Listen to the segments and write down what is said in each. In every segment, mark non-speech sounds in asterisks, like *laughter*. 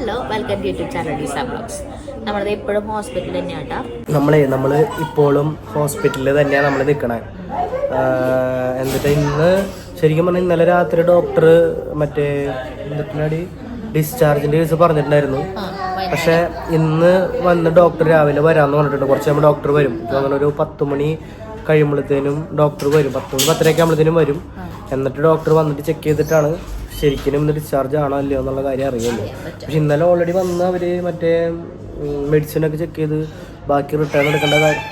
Hello welcome to YouTube channel ഡിസ blogs നമ്മളത് എപ്പോഴും ഹോസ്പിറ്റലിൽ തന്നെയാണ് കേട്ടോ നമ്മളെ നമ്മൾ ഇപ്പോഴും ഹോസ്പിറ്റലിൽ തന്നെയാണ് നമ്മൾ നിൽക്കണേ എന്നിട്ട് ഇന്ന് ശരിക്കും പറഞ്ഞാൽ ഇന്നലെ രാത്രി ഡോക്ടർ മറ്റേ എന്തിനാടി ഡിസ്ചാർജിന്റെ കേസ് പറഞ്ഞിട്ടുണ്ടായിരുന്നു. പക്ഷെ ഇന്ന് വന്ന് ഡോക്ടർ രാവിലെ വരാന്ന് പറഞ്ഞിട്ടുണ്ട്. കുറച്ച് കഴിയുമ്പോൾ ഡോക്ടർ വരും. ഇപ്പൊ അങ്ങനെ ഒരു പത്ത് മണി കഴിയുമ്പോഴത്തേനും ഡോക്ടർ വരും. പത്ത് മണി പത്തരയൊക്കെ ആകുമ്പോഴത്തേനും വരും. എന്നിട്ട് ഡോക്ടർ വന്നിട്ട് ചെക്ക് ചെയ്തിട്ടാണ് ശരിക്കും ഇന്ന് ഡിസ്ചാർജ് ആണോ അല്ലയോ എന്നുള്ള കാര്യം അറിയാമല്ലോ പക്ഷെ ഇന്നലെ ഓൾറെഡി വന്ന് അവർ മറ്റേ മെഡിസിനൊക്കെ ചെക്ക് ചെയ്ത് ബാക്കി റിട്ടേൺ എടുക്കേണ്ട കാര്യം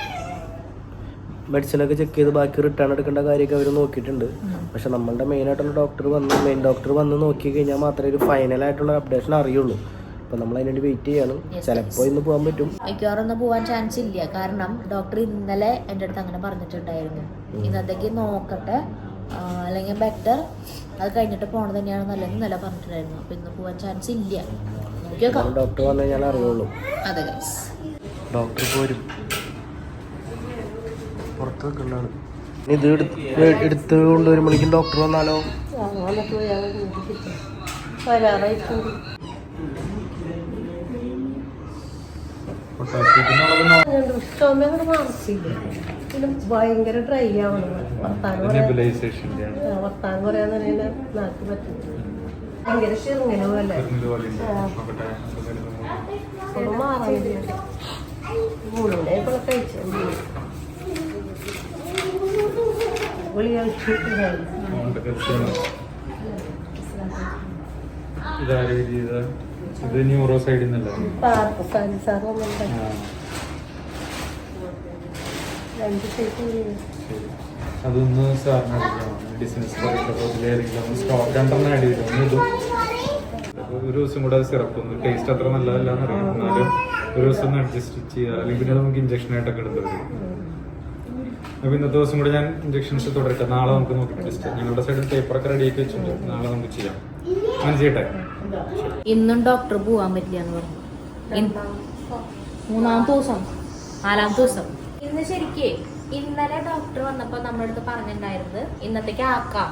മെഡിസിനൊക്കെ ചെക്ക് ചെയ്ത് ബാക്കി റിട്ടേൺ എടുക്കേണ്ട കാര്യമൊക്കെ അവർ നോക്കിയിട്ടുണ്ട്. പക്ഷെ നമ്മളുടെ മെയിൻ ആയിട്ടുള്ള ഡോക്ടർ വന്ന് മെയിൻ ഡോക്ടർ വന്ന് നോക്കി കഴിഞ്ഞാൽ മാത്രമേ ഒരു ഫൈനൽ ആയിട്ടുള്ള അപ്ഡേഷൻ അറിയുള്ളൂ. അപ്പൊ നമ്മൾ അതിനുവേണ്ടി വെയിറ്റ് ചെയ്യണം. ചിലപ്പോൾ ഇന്ന് പോകാൻ പറ്റും. മിക്കവാറും ഒന്നും പോകാൻ ചാൻസ് ഇല്ല. കാരണം ഡോക്ടർ ഇന്നലെ എന്റെ അടുത്ത് അങ്ങനെ പറഞ്ഞിട്ടുണ്ടായിരുന്നു. ഇന്നത്തേക്ക് നോക്കട്ടെ. അല്ലെങ്കിൽ ബെറ്റർ അത് കഴിഞ്ഞിട്ട് പോണത് തന്നെയാണ് നല്ലത് ഇന്നലെ പറഞ്ഞിട്ടുണ്ടായിരുന്നു. അപ്പൊ ഇന്ന് പോകാൻ ചാൻസ് ഇല്ല. ഡോക്ടർ വന്നു കഴിഞ്ഞാൽ അറിയുള്ളൂ. അതെ ഗൈസ് ഡോക്ടർ പോരും. പുറത്ത് നിൽക്കുന്നതാണ് ഇത് എടുത്ത് കൊണ്ടുവരുമ്പോഴേക്കും ഡോക്ടർ വന്നാലോ? ഭയങ്കര ഡ്രൈ ആവണം. വർത്താനം വർത്താനം പറയാന്ന് പറയുന്നത് നാക്ക് പറ്റും ഭയങ്കര ചെറുങ്ങനെ പോലെ. ഇപ്പോൾ കഴിച്ചു ഗുളി കഴിച്ചിട്ടുണ്ടായിരുന്നു ഇത് ന്യൂറോ സൈഡിൽ നിന്നല്ലേ? പാർക്ക് സാരി സാർ ഒന്നും അതൊന്ന് സാറിന് അറിയാം. ഡിസ്റ്റൻസ് സ്റ്റോക്ക് രണ്ടെണ്ണം ആഡ് ചെയ്തു? ഇതും ഒരു ദിവസം കൂടെ സിറപ്പ് ഒന്ന് ടേസ്റ്റ് അത്ര നല്ലതല്ല എന്നറിയാം എന്നാലും ഒരു ദിവസം ഒന്ന് അഡ്ജസ്റ്റ് ചെയ്യുക അല്ലെങ്കിൽ പിന്നെ നമുക്ക് ഇഞ്ചക്ഷൻ ആയിട്ടൊക്കെ എടുത്തത് വരും. അപ്പൊ ഇന്നത്തെ ദിവസം കൂടെ ഞാൻ ഇഞ്ചക്ഷൻസ് തുടരട്ടെ. നാളെ നമുക്ക് നോക്കി ടെസ്റ്റ് ഞങ്ങളുടെ സൈഡിൽ പേപ്പറൊക്കെ റെഡി ആക്കി വെച്ചിട്ടുണ്ട്. നാളെ നമുക്ക് ചെയ്യാം. ചെയ്യട്ടെ? ഇന്നും ഡോക്ടർ പോവാൻ പറ്റില്ല പറഞ്ഞു. മൂന്നാമത്തെ ദിവസം? നാലാമത്തെ ദിവസം? ഇന്ന് ശരിക്കേ ഇന്നലെ ഡോക്ടർ വന്നപ്പോ നമ്മുടെ അടുത്ത് പറഞ്ഞിട്ടുണ്ടായിരുന്നത് ഇന്നത്തേക്ക് ആക്കാം.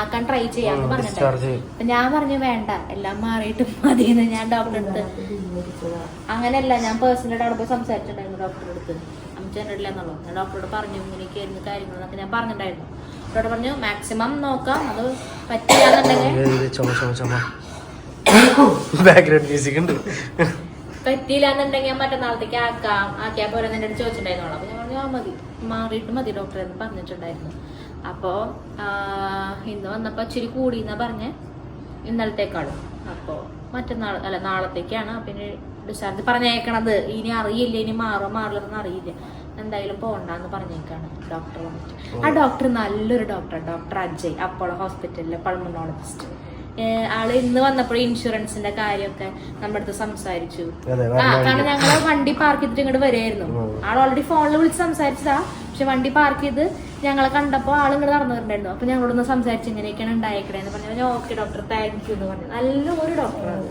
ആക്കാൻ ട്രൈ ചെയ്യാന്ന് പറഞ്ഞിട്ടുണ്ടായിരുന്നു. ഞാൻ പറഞ്ഞു വേണ്ട എല്ലാം മാറിയിട്ട് മതി എന്ന് ഞാൻ ഡോക്ടറെ അടുത്ത് അങ്ങനെയല്ല ഞാൻ പേഴ്സണലായിട്ട് അവിടെ പോയി സംസാരിച്ചിട്ടുണ്ടായിരുന്നു ഡോക്ടറെ അടുത്ത്. അമ്മച്ചേനില്ല എന്നുള്ളൂ ഞാൻ ഡോക്ടറോട് പറഞ്ഞു ഇങ്ങനെയൊക്കെയായിരുന്നു കാര്യങ്ങളെന്നൊക്കെ ഞാൻ പറഞ്ഞിട്ടുണ്ടായിരുന്നു. ഡോക്ടർ പറഞ്ഞു മാക്സിമം നോക്കാം അത് പറ്റില്ലാന്നുണ്ടെങ്കിൽ ബാക്ക്ഗ്രൗണ്ട് മ്യൂസിക് *coughs* ഉണ്ട്. പറ്റിയില്ലാന്നുണ്ടെങ്കിൽ മറ്റന്നാളത്തേക്ക് ആക്കാം. ആക്കിയാൽ പോലെ എന്റെ അടുത്ത് ചോദിച്ചിട്ടുണ്ടായിരുന്നു അപ്പൊ ഞാൻ പറഞ്ഞു ആ മതി. മാറിയിട്ട് മതി ഡോക്ടറെ എന്ന് പറഞ്ഞിട്ടുണ്ടായിരുന്നു. അപ്പോൾ ഇന്ന് വന്നപ്പോൾ ഇച്ചിരി കൂടി എന്നാ പറഞ്ഞ്. ഇന്നലത്തേക്കാളും. അപ്പോൾ മറ്റന്നാൾ അല്ല നാളത്തേക്കാണ്. പിന്നെ ഡിസ്ചാർജ് പറഞ്ഞേക്കണത്. ഇനി അറിയില്ല ഇനി മാറും മാറില്ലെന്ന് അറിയില്ല. എന്തായാലും പോകണ്ടെന്ന് പറഞ്ഞേക്കാണ് ഡോക്ടർ വന്നിട്ട്. ആ ഡോക്ടർ നല്ലൊരു ഡോക്ടർ ഡോക്ടർ അജയ് അപ്പോളോ ഹോസ്പിറ്റലിലെ പൾമണോളജിസ്റ്റ് ആൾ ഇന്ന് വന്നപ്പോൾ ഇൻഷുറൻസിന്റെ കാര്യമൊക്കെ നമ്മുടെ അടുത്ത് സംസാരിച്ചു. ആ, കാരണം ഞങ്ങൾ വണ്ടി പാർക്ക് ചെയ്തിട്ട് ഇങ്ങോട്ട് വരികയായിരുന്നു ആൾ ഓൾറെഡി ഫോണിൽ വിളിച്ച് സംസാരിച്ചതാ. പക്ഷെ വണ്ടി പാർക്ക് ചെയ്ത് ഞങ്ങളെ കണ്ടപ്പോൾ ആൾ ഇങ്ങോട്ട് നടന്നു വരണ്ടായിരുന്നു അപ്പൊ ഞങ്ങളോടൊന്ന് സംസാരിച്ച് ഇങ്ങനെയൊക്കെയാണ് ഉണ്ടായേക്കണേന്ന് പറഞ്ഞു. ഓക്കെ ഡോക്ടർ താങ്ക് യു എന്ന് പറഞ്ഞു. നല്ല ഒരു ഡോക്ടറാണ്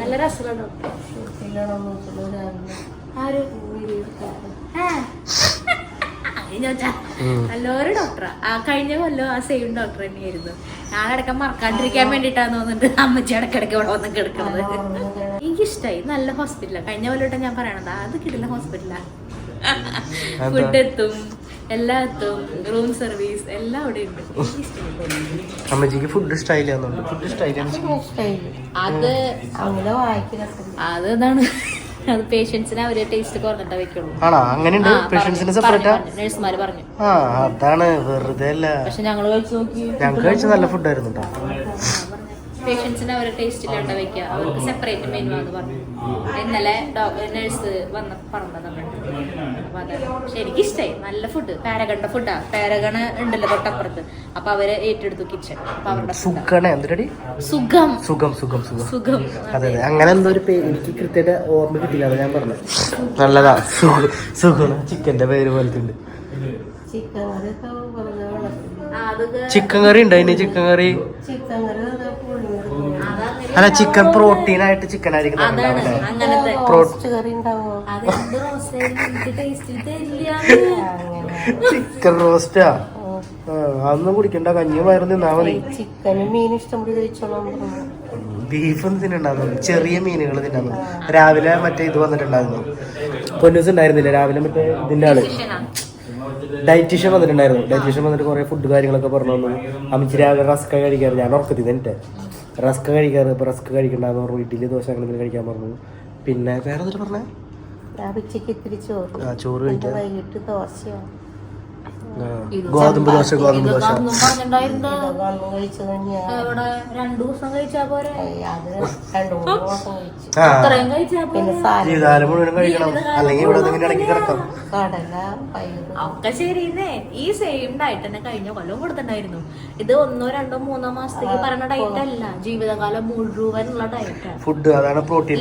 നല്ല രസമുള്ള ഡോക്ടർ ആര്? ചോദിച്ചാ, നല്ലൊരു ഡോക്ടറാ ആ. കഴിഞ്ഞ കൊല്ലം ആ സെയിം ഡോക്ടർ തന്നെയായിരുന്നു. ഞാനടക്കം മറക്കാണ്ടിരിക്കാൻ വേണ്ടിട്ടാന്ന് തോന്നുന്നുണ്ട്. അമ്മച്ചി ഇടക്കിടക്ക് ഇവിടെ വന്ന് കിടക്കുന്നത്. എനിക്കിഷ്ടായി. നല്ല ഹോസ്പിറ്റലാ കഴിഞ്ഞ കൊല്ലം ഞാൻ പറയണത്. അത് കിട്ടില്ല ഹോസ്പിറ്റലാ ഫുഡ് എത്തും എല്ലാം എത്തും റൂം സർവീസ് എല്ലാം അവിടെ ഉണ്ട്. അമ്മച്ചിക്ക് ഫുഡ് ഫുഡ് അത് അങ്ങനെ വായിക്കുന്ന അത് ഇതാണ്. അത് പേഷ്യൻസിന് അവർ ടേസ്റ്റ് കുറഞ്ഞിട്ടാ വെക്കുള്ളൂ. ആണോ? അങ്ങനെയുണ്ട്? പേഷ്യൻസിന് സെപ്പറേറ്റാ നഴ്സുമാര് പറഞ്ഞു ആ? അതാണ് വെറുതെ അല്ല. പക്ഷെ കഴിച്ചു നോക്കി. ഞങ്ങൾക്ക് കഴിച്ച നല്ല ഫുഡായിരുന്നു കേട്ടോ പേഷ്യൻസിന് അവരെ ടേസ്റ്റ് ഇല്ലാണ്ട് വെക്കുക. അവർക്ക് സെപ്പറേറ്റ് മെനു ആണെന്ന് പറഞ്ഞു. ഇന്നലെ നഴ്സ് വന്ന് പറഞ്ഞത് അടുത്ത്. അപ്പൊ അതാണ് പക്ഷെ എനിക്കിഷ്ടായി നല്ല ഫുഡ് പാരഗണിന്റെ ഫുഡാ പാരഗണ ഉണ്ടല്ലോ തൊട്ടപ്പുറത്ത്. അപ്പൊ അവർ ഏറ്റെടുത്തു കിച്ചൺ അപ്പൊ അവരുടെ. സുഖാണ്. എന്തൊരു സുഖം. സുഖം സുഖം സുഖം. സുഖം. അതെ അതെ. അങ്ങനെ എന്തോ ഒരു പേര് എനിക്ക് കൃത്യമായിട്ട് ഓർമ്മ കിട്ടില്ല അത് ഞാൻ പറഞ്ഞത്. നല്ലതാ. സുഖം. സുഖം ചിക്കന്റെ പേര് പോലത്തെ ഉണ്ട്. ചിക്കൻ കറി ഉണ്ട് അതിന് ചിക്കൻ കറി? ചിക്കൻ കറി അല്ല ചിക്കൻ പ്രോട്ടീൻ ആയിട്ട് ചിക്കൻ ആയിരിക്കും ചിക്കൻ റോസ്റ്റാ ആ, അതൊന്നും കുടിക്കണ്ട. കഞ്ഞി വയറ് നിന്നാ മതി. ചിക്കനും മീനും ഇഷ്ടം ബീഫ് ഒന്നും തിന്നുണ്ടായിരുന്നു ചെറിയ മീനുകൾ തിന്നു രാവിലെ മറ്റേ ഇത് വന്നിട്ടുണ്ടായിരുന്നു. പൊന്നൂസ് ഉണ്ടായിരുന്നില്ല? രാവിലെ മറ്റേ ഇതിന്റെ ആൾ. ഡയറ്റീഷ്യൻ വന്നിട്ടുണ്ടായിരുന്നു. ഡയറ്റീഷ്യൻ വന്നിട്ട് കുറെ ഫുഡ് കാര്യങ്ങളൊക്കെ പറഞ്ഞു തന്നു. അമ്മച്ചി രാവിലെ റസ്ക്കായി കഴിക്കാറ്. ഞാൻ ഉറക്കത്തി തന്നെ റസ്ക കഴിക്കാറ് ഇപ്പൊ റസ്ക് കഴിക്കണ്ടെന്ന് പറഞ്ഞു ഇഡ്ഡലി ദോശ അങ്ങനെ എന്തെങ്കിലും കഴിക്കാൻ പറഞ്ഞു. പിന്നെ വേറെ എന്തെങ്കിലും പറഞ്ഞേ ഉച്ചയ്ക്ക് ഇത്തിരി ചോറ് ആ ചോറ് കഴിക്കാം. വൈകിട്ട് ദോശയോ. ആ, ഗോതമ്പ് ദോശ ഗോതമ്പ് ദോശ. സാലഡ്. ജീവിതകാലം കഴിക്കണം. അല്ലെങ്കിൽ ഇവിടെ ഇങ്ങനെ ഇടയ്ക്ക് കിടക്കാം. ഒക്കെ ശരിയെന്നേ ഈ സെയിം ഡയറ്റ് തന്നെ കഴിഞ്ഞ കൊല്ലം കൊടുത്തിട്ടുണ്ടായിരുന്നു. ഇത് ഒന്നോ രണ്ടോ മൂന്നോ മാസത്തേക്ക് പറഞ്ഞ ഡയറ്റ് അല്ല. ജീവിതകാലം മുഴുവനുള്ള ഡയറ്റാണ് ഫുഡ് അതാണ് പ്രോട്ടീൻ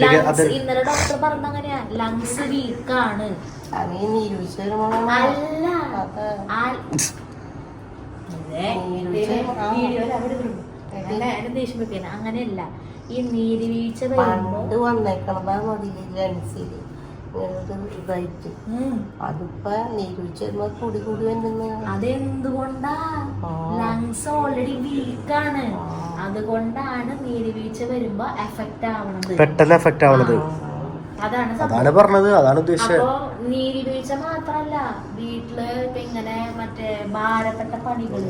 ഇന്നലെ ഡോക്ടർ പറഞ്ഞ അങ്ങനെയാ ലങ്സ് വീക്കാണ് അത്. വരുമ്പോഴാണ് അല്ല അത് അങ്ങനെയല്ല. ഈ നീര് വീഴ്ച പണ്ട് വന്നേക്കണതാ മതി ലെൻസിൽ ഇതായിട്ട്. ഉം, അതിപ്പോ നീരുവിച്ച് വരുമ്പോ കൂടി കൂടി വരുന്ന അതെന്തുകൊണ്ടാ? ലങ്സ് ഓൾറെഡി വീക്കാണ് അതുകൊണ്ടാണ് നീരുവീഴ്ച വരുമ്പോ എഫക്റ്റ് ആവണത്. പെട്ടെന്ന് എഫക്റ്റ് ആവുന്നത് അതാണ് പറഞ്ഞത് അതാണ് ഉദ്ദേശിച്ചത്. അപ്പൊ നീരുവീഴ്ച മാത്രല്ല വീട്ടിൽ ഇങ്ങനെ മറ്റേ ഭാരപ്പെട്ട പണികൾ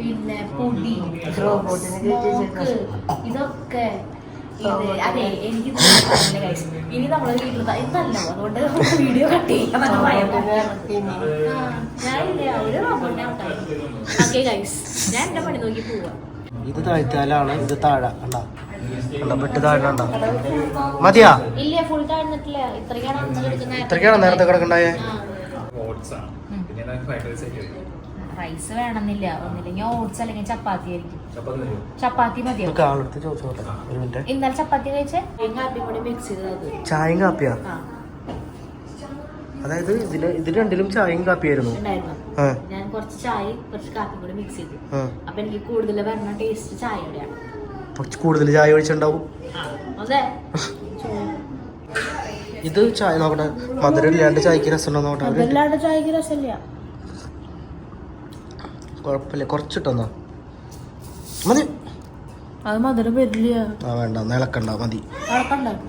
പിന്നെ പൊടി ഇതൊക്കെ. ഇത് അതെ എനിക്ക് ഇനി നമ്മൾ വീട്ടിൽ ഇതല്ല അതുകൊണ്ട് വീഡിയോ കട്ട് ചെയ്യാൻ ഞാനില്ല ഒരു റോബോട്ടിനെ ഓക്കെ ഗൈസ് ഞാൻ എന്റെ പണി നോക്കി പോവാ. ഇത് താഴ്ത്താലാണ് ഇത് താഴെ കണ്ടാ? കണ്ടാ മതിയാ? ഇല്ല ഫുൾ താഴ്ന്നിട്ടില്ല. ഇത്രയ്ക്കാണ് നേരത്തെ കിടക്കണ്ടായേ? റൈസ് വേണമെന്നില്ല. ഒന്നില്ലെങ്കിൽ ഓട്സ് അല്ലെങ്കിൽ ചപ്പാത്തി ആയിരിക്കും. ചപ്പാത്തി മതി ഇന്നലെ ചപ്പാത്തി കഴിച്ചേ? ചായയും കാപ്പിയാ അതായത് ഇതിൽ ഇതിൽ രണ്ടിലും ചായയും കാപ്പിയായിരുന്നു. ഉണ്ടായിരുന്നു. ഞാൻ കുറച്ച് ചായ കുറച്ച് കാപ്പി കൂടി മിക്സ് ചെയ്തു. അപ്പൊ എനിക്ക് കൂടുതൽ വരുന്ന ടേസ്റ്റ് ചായയുടെയാണ് കുറച്ച് കൂടുതൽ ചായ ഒഴിച്ചിട്ടുണ്ടാവും ഇത് ചായ നോക്കട്ടെ. മധുരം ഇല്ലാണ്ട് ചായക്ക് രസം ഉണ്ടോ നോക്കട്ടെ കുഴപ്പമില്ല. കുറച്ചിട്ടെന്നാ? മതി. അത് മധുരം വരില്ല. ആ വേണ്ട. ഇളക്കണ്ട. മതി.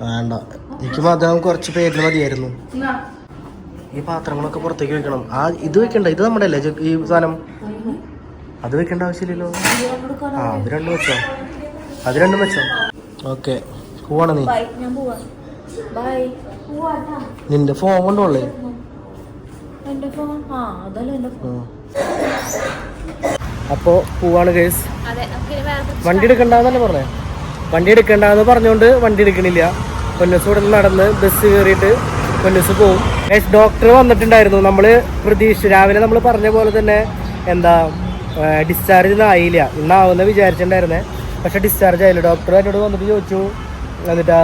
വേണ്ട. എനിക്ക് മധുരം കുറച്ച് പേരിന് മതിയായിരുന്നു. ഈ പാത്രങ്ങളൊക്കെ പുറത്തേക്ക് വെക്കണം. ആ ഇത് വെക്കണ്ട. ഇത് നമ്മുടെ അല്ലേ ഈ സാധനം? അത് വെക്കേണ്ട ആവശ്യമില്ലല്ലോ. ആ അത് രണ്ടും വെച്ചോ? അത് രണ്ടും വെച്ചോ. ഓക്കെ. പോവാണ് നീ? ഞാൻ പോവാ. ബൈ പോവാട്ടാ. നിന്റെ ഫോൺ കൊണ്ടുള്ളേ അപ്പോ ഫോൺ? ആ അതല്ല എന്റെ ഫോൺ. അപ്പോൾ പോവാണ് കേസ് അതെ നമുക്ക് വേറെ വണ്ടി എടുക്കണ്ടെന്നല്ലേ പറഞ്ഞേ? വണ്ടി എടുക്കണ്ടെന്ന് പറഞ്ഞുകൊണ്ട് വണ്ടി എടുക്കണില്ല. പൊന്നസ് ഇവിടെ നിന്ന് നടന്ന് ബസ് കയറിയിട്ട് പൊന്നസ് പോവും. കേസ് ഡോക്ടർ വന്നിട്ടുണ്ടായിരുന്നു. നമ്മൾ പ്രതീക്ഷ രാവിലെ നമ്മൾ പറഞ്ഞ പോലെ തന്നെ എന്താ ഡിസ്ചാർജ് ഒന്നും ആയില്ല. ഇന്നാവുന്ന വിചാരിച്ചിട്ടുണ്ടായിരുന്നേ. പക്ഷെ ഡിസ്ചാർജ് ആയില്ല. ഡോക്ടർ എന്നോട് വന്നിട്ട് ചോദിച്ചു. എന്നിട്ട്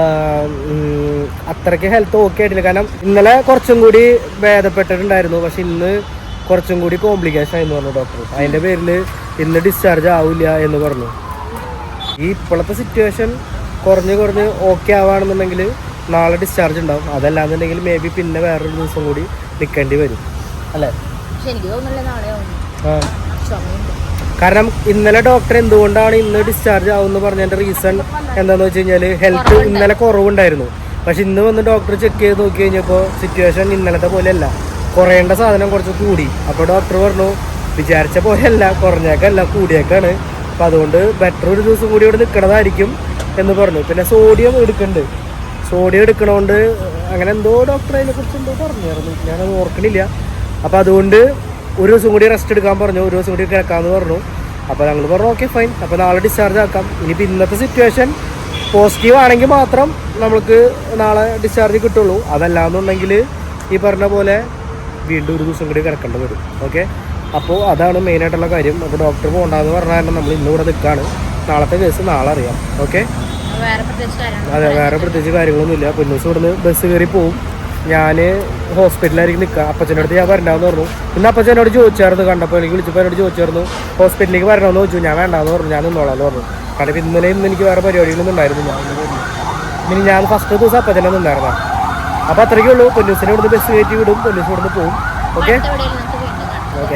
അത്രയ്ക്ക് ഹെൽത്ത് ഓക്കെ ആയിട്ടില്ല. കാരണം ഇന്നലെ കുറച്ചും കൂടി ഭേദപ്പെട്ടിട്ടുണ്ടായിരുന്നു. പക്ഷെ ഇന്ന് കുറച്ചും കൂടി കോംപ്ലിക്കേഷൻ ആയിരുന്നു പറഞ്ഞു ഡോക്ടർ അതിന്റെ പേരിൽ ഇന്ന് ഡിസ്ചാർജ് ആവില്ല എന്ന് പറഞ്ഞു. ഈ ഇപ്പോഴത്തെ സിറ്റുവേഷൻ കുറഞ്ഞ് കുറഞ്ഞ് ഓക്കെ ആവുകയാണെന്നുണ്ടെങ്കിൽ നാളെ ഡിസ്ചാർജ് ഉണ്ടാവും. അതല്ലാന്നുണ്ടെങ്കിൽ മേ ബി പിന്നെ വേറൊരു ദിവസം കൂടി നിൽക്കേണ്ടി വരും. അല്ലേ? എനിക്ക് തോന്നുന്നില്ല നാളെ ആ. കാരണം ഇന്നലെ ഡോക്ടർ എന്തുകൊണ്ടാണ് ഇന്ന് ഡിസ്ചാർജ് ആവുമെന്ന് പറഞ്ഞതിന്റെ റീസൺ എന്താന്ന് വെച്ച് കഴിഞ്ഞാൽ ഹെൽത്ത് ഇന്നലെ കുറവുണ്ടായിരുന്നു. പക്ഷെ ഇന്ന് വന്ന് ഡോക്ടർ ചെക്ക് ചെയ്ത് നോക്കി കഴിഞ്ഞപ്പോൾ സിറ്റുവേഷൻ ഇന്നലത്തെ പോലെയല്ല. കുറയേണ്ട സാധനം കുറച്ച് കൂടി. അപ്പോൾ ഡോക്ടർ പറഞ്ഞു വിചാരിച്ച പോലെയല്ല കുറഞ്ഞേക്കല്ല കൂടിയേക്കാണ്. അപ്പം അതുകൊണ്ട് ബെറ്റർ ഒരു ദിവസം കൂടി ഇവിടെ നിൽക്കണതായിരിക്കും എന്ന് പറഞ്ഞു. പിന്നെ സോഡിയം എടുക്കുന്നുണ്ട് സോഡിയം എടുക്കണോണ്ട് അങ്ങനെ എന്തോ ഡോക്ടർ അതിനെക്കുറിച്ച് എന്തോ പറഞ്ഞായിരുന്നു. ഞാനത് ഓർക്കണില്ല. അപ്പോൾ അതുകൊണ്ട് ഒരു ദിവസം കൂടി റെസ്റ്റ് എടുക്കാൻ പറഞ്ഞു ഒരു ദിവസം കൂടി കിടക്കാമെന്ന് പറഞ്ഞു. അപ്പോൾ ഞങ്ങൾ പറഞ്ഞു ഓക്കെ ഫൈൻ അപ്പോൾ നാളെ ഡിസ്ചാർജ് ആക്കാം. ഇനിയിപ്പോൾ ഇന്നത്തെ സിറ്റുവേഷൻ പോസിറ്റീവ് ആണെങ്കിൽ മാത്രം നമുക്ക് നാളെ ഡിസ്ചാർജ് കിട്ടുള്ളൂ. അതല്ലാന്നുണ്ടെങ്കിൽ ഈ പറഞ്ഞ പോലെ വീണ്ടും ഒരു ദിവസം കൂടി കിടക്കേണ്ടി വരും. ഓക്കെ അപ്പോൾ അതാണ് മെയിനായിട്ടുള്ള കാര്യം. അപ്പോൾ ഡോക്ടർ പോകണ്ടെന്ന് പറഞ്ഞാൽ നമ്മൾ ഇന്നിവിടെ നിൽക്കുകയാണ് നാളത്തെ കേസ് നാളെ അറിയാം. ഓക്കെ അതെ വേറെ പ്രത്യേകിച്ച് കാര്യങ്ങളൊന്നുമില്ല അപ്പോൾ ഇന്ന് ദിവസം ഇവിടുന്ന് ബസ് കയറി പോവും. ഞാൻ ഹോസ്പിറ്റലായിരിക്കും നിൽക്കുക അപ്പച്ചന്റെ അടുത്ത് ഞാൻ വരണ്ടാന്ന് പറഞ്ഞു. പിന്നെ അപ്പച്ചൻ എന്നോട് ചോദിച്ചായിരുന്നു കണ്ടപ്പോൾ എനിക്ക് വിളിച്ചപ്പോൾ എന്നോട് ചോദിച്ചായിരുന്നു ഹോസ്പിറ്റലിലേക്ക് വരണമെന്ന് ചോദിച്ചു. ഞാൻ വേണ്ടാന്ന് പറഞ്ഞു. ഞാൻ നിന്നോളാന്ന് പറഞ്ഞു. കാരണം ഇന്നലെ ഇന്ന് എനിക്ക് വേറെ പരിപാടികളൊന്നും ഉണ്ടായിരുന്നു ഞാൻ പിന്നെ ഇനി ഞാൻ ഫസ്റ്റ് ദിവസം അപ്പച്ചനെ നിന്നായിരുന്നു. അപ്പോൾ അത്രയ്ക്കേ ഉള്ളൂ. പൊന്നൂസിനെ ഇവിടുന്ന് ബസ് കയറ്റി വിടും. പൊന്നൂസ് ഇവിടുന്ന് പോവും. Okay okay.